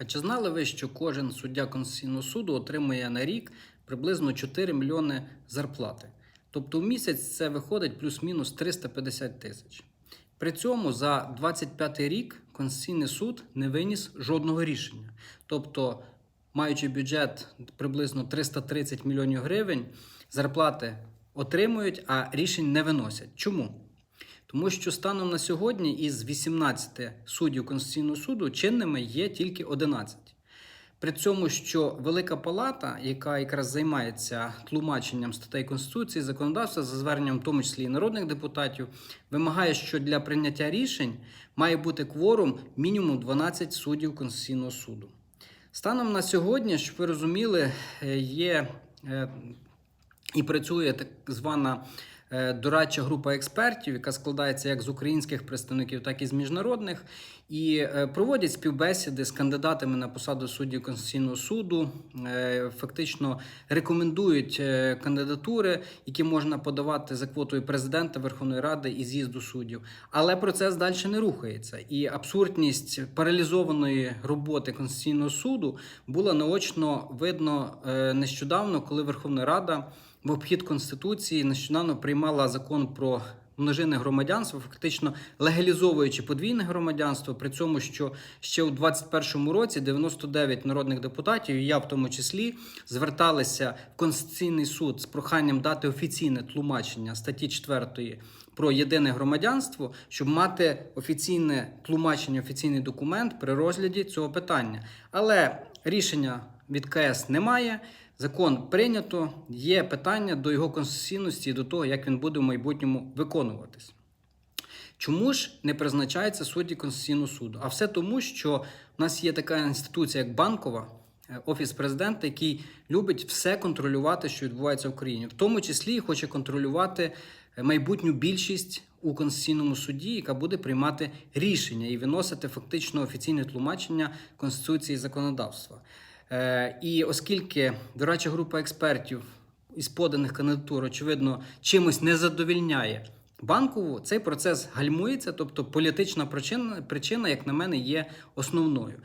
А чи знали ви, що кожен суддя Конституційного суду отримує на рік приблизно 4 мільйони зарплати? Тобто в місяць це виходить плюс-мінус 350 тисяч. При цьому за 25 рік Конституційний суд не виніс жодного рішення. Тобто, маючи бюджет приблизно 330 мільйонів гривень, зарплати отримують, а рішень не виносять. Чому? Тому що станом на сьогодні із 18 суддів Конституційного суду чинними є тільки 11. При цьому, що Велика Палата, яка якраз займається тлумаченням статей Конституції, законодавства за зверненням, в тому числі і народних депутатів, вимагає, що для прийняття рішень має бути кворум мінімум 12 суддів Конституційного суду. Станом на сьогодні, щоб ви розуміли, е, є е, і працює так звана дорадча група експертів, яка складається як з українських представників, так і з міжнародних, і е, проводять співбесіди з кандидатами на посаду суддів Конституційного суду, е, фактично рекомендують е, кандидатури, які можна подавати за квотою президента Верховної Ради і з'їзду суддів. Але процес далі не рухається. І абсурдність паралізованої роботи Конституційного суду була наочно видно е, нещодавно, коли Верховна Рада в обхід Конституції нещодавно приймала закон про множинне громадянство, фактично легалізовуючи подвійне громадянство, при цьому, що ще у 2021 році 99 народних депутатів, і я в тому числі, зверталися в Конституційний суд з проханням дати офіційне тлумачення статті 4 про єдине громадянство, щоб мати офіційне тлумачення, офіційний документ при розгляді цього питання. Але рішення від КС немає. Закон прийнято, є питання до його конституційності і до того, як він буде в майбутньому виконуватись. Чому ж не призначаються судді Конституційного суду? А все тому, що в нас є така інституція, як банкова, е, офіс президента, який любить все контролювати, що відбувається в Україні, в тому числі хоче контролювати е, майбутню більшість у Конституційному суді, яка буде приймати рішення і виносити фактично офіційне тлумачення Конституції і законодавства. Е, І оскільки дорадча група експертів із поданих кандидатур, очевидно, чимось не задовільняє банкову, цей процес гальмується, тобто політична причина, причина, як на мене, є основною.